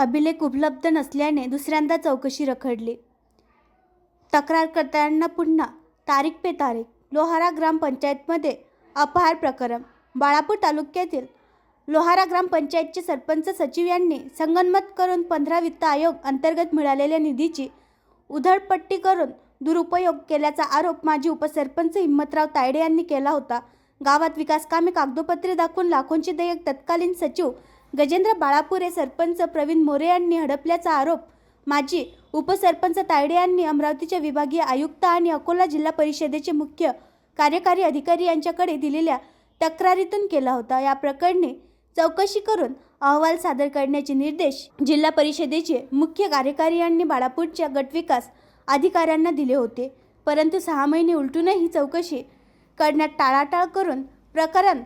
अभिलेख उपलब्ध नसल्याने दुसऱ्यांदा चौकशी रखडली. तक्रारकर्त्यांना पुन्हा तारीख पे तारीख लोहारा ग्रामपंचायतमध्ये अपहार प्रकरण बाळापूर तालुक्यातील लोहारा ग्रामपंचायतचे सरपंच सचिव यांनी संगनमत करून पंधरा वित्त आयोग अंतर्गत मिळालेल्या निधीची उधळपट्टी करून दुरुपयोग केल्याचा आरोप माजी उपसरपंच हिम्मतराव तायडे यांनी केला होता. गावात विकास कामे दाखवून लाखोंची देयक तत्कालीन सचिव गजेंद्र बाळापुरे सरपंच प्रवीण मोरे यांनी हडपल्याचा आरोप माजी उपसरपंच तायडे यांनी अमरावतीच्या विभागीय आयुक्त आणि अकोला जिल्हा परिषदेचे मुख्य कार्यकारी अधिकारी यांच्याकडे दिलेल्या तक्रारीतून केला होता. या प्रकरणी चौकशी करून अहवाल सादर करण्याचे निर्देश जिल्हा परिषदेचे मुख्य कार्यकारी यांनी बाळापूरच्या गटविकास अधिकाऱ्यांना दिले होते. परंतु सहा महिने उलटूनही चौकशी करण्यात टाळाटाळ करून प्रकरण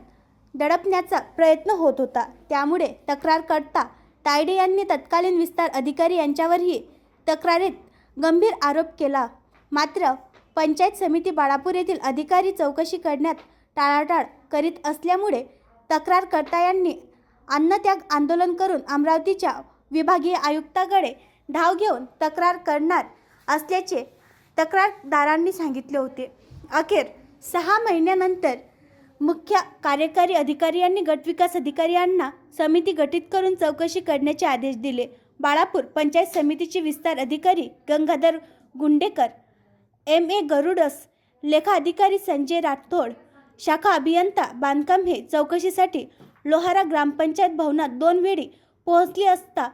दडपण्याचा प्रयत्न होत होता. त्यामुळे तक्रारकर्ता तायडे यांनी तत्कालीन विस्तार अधिकारी यांच्यावरही तक्रारीत गंभीर आरोप केला. मात्र पंचायत समिती बाळापूर येथील अधिकारी चौकशी करण्यात टाळाटाळ करीत असल्यामुळे तक्रारकर्ता यांनी अन्नत्याग आंदोलन करून अमरावतीच्या विभागीय आयुक्ताकडे धाव घेऊन तक्रार करणार असल्याचे तक्रारदारांनी सांगितले होते. अखेर सहा महिन्यानंतर मुख्य कार्यकारी अधिकारी यांनी गटविकास अधिकारी यांना समिती गठीत करून चौकशी करण्याचे आदेश दिले. बाळापूर पंचायत समितीचे विस्तार अधिकारी गंगाधर गुंडेकर एम ए गरुडस लेखा अधिकारी संजय राठोड शाखा अभियंता बांधकाम हे चौकशीसाठी लोहारा ग्रामपंचायत भवनात दोन वेळी पोहोचली असता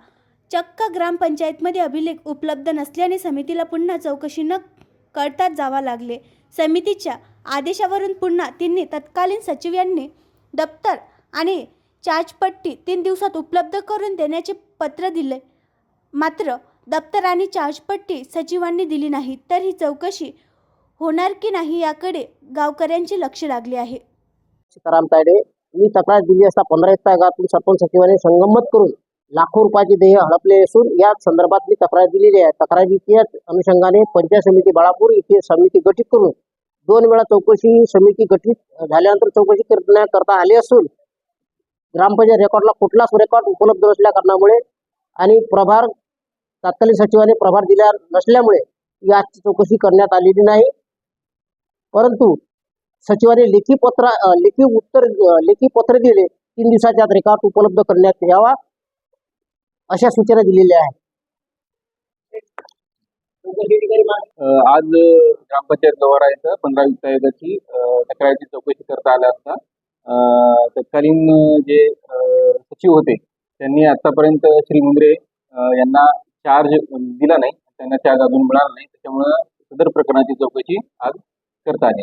चक्क ग्रामपंचायतमध्ये अभिलेख उपलब्ध नसल्याने समितीला पुन्हा चौकशी न कळतात जावा लागले. समितीच्या आदेशावरून पुन्हा तिन्ही तत्कालीन सचिव यांनी दप्तर आणि चार्जपट्टी तीन दिवसात उपलब्ध करून देण्याचे पत्र दिले. मात्र दप्तर आणि चार्जपट्टी सचिवांनी दिली नाही. तर ही चौकशी होणार की नाही याकडे गावकऱ्यांचे लक्ष लागले आहे. सीताराम तायडे मी तक्रार दिली असता पंधरा एक गावातून सरपंच सचिवांनी संगमत करून लाखो रुपयाचे देह हडपले असून या संदर्भात मी तक्रार दिलेली आहे. तक्रारीच्या अनुषंगाने पंचायत समिती बाळापूर इथे समिती गठीत करून दोन वेळा चौकशी समिती गठीत झाल्यानंतर चौकशी करण्याकरता आली असून ग्रामपंचायत रेकॉर्डला कुठलाच रेकॉर्ड उपलब्ध नसल्या कारणामुळे आणि प्रभार तात्कालिक सचिवाने प्रभार दिल्या नसल्यामुळे याची चौकशी करण्यात आलेली नाही. परंतु सचिवाने लेखी पत्र लेखी उत्तर लेखी पत्र दिले. तीन दिवसाच्या आत रेकॉर्ड उपलब्ध करण्यात यावा. अशा सूचना दिलेल्या आहेत. आज ग्रामपंचायत लोहारा इथं पंधरा वीस आयोगाची तक्रारीची चौकशी करता आल्या असता. तत्कालीन जे सचिव होते त्यांनी आतापर्यंत श्री मुंद्रे यांना चार्ज दिला नाही त्यांना चार्ज अजून मिळाला नाही त्याच्यामुळं सदर प्रकरणाची चौकशी आज करता आली.